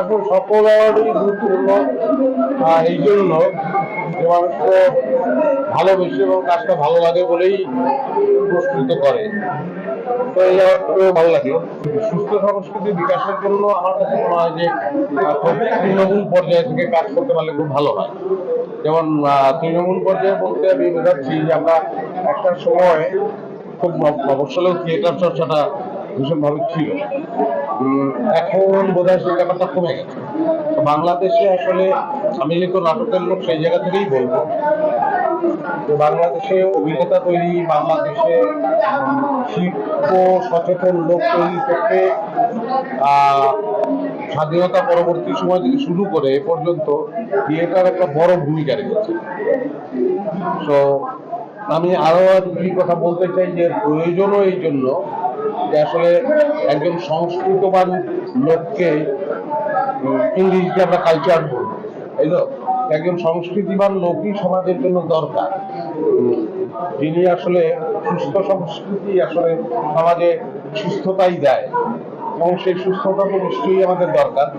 এখন সকল গুরুত্বপূর্ণ। এই জন্য যে ভালোবেসে এবং কাজটা ভালো লাগে বলেই করে। তো এই ভালো সুস্থ সংস্কৃতি বিকাশের জন্য আমার কাছে মনে হয় যে তৃণমূল পর্যায়ে থেকে কাজ করতে পারলে খুব ভালো হয়। যেমন তৃণমূল পর্যায়ে বলতে আমি বোঝাচ্ছি যে আমরা একটা সময় খুব মফস্বলেও থিয়েটার চর্চাটা ভীষণভাবে ছিল। এখন বোধ হয় সেই ব্যাপারটা কমে গেছে। বাংলাদেশে আসলে আমি যেহেতু নাটকের লোক, সেই জায়গা থেকেই বলব। বাংলাদেশে অভিনেতা তৈরি, বাংলাদেশে শিল্প সচেতন লোক তৈরি করতে স্বাধীনতা পরবর্তী সময় থেকে শুরু করে এ পর্যন্ত থিয়েটার একটা বড় ভূমিকা রেখেছে। তো আমি আরও দুটি কথা বলতে চাই যে প্রয়োজনও এই জন্য যে আসলে একজন সংস্কৃতবান লোককে ইংরেজিতে আমরা কালচার বলব এই তো? একজন সংস্কৃতিবান লোকই সমাজের জন্য দরকার। যিনি আসলে সুস্থ সংস্কৃতি আসলে সমাজে সুস্থতাই দেয়। এবং সেই সুস্থতা তো নিশ্চয়ই আমাদের দরকার।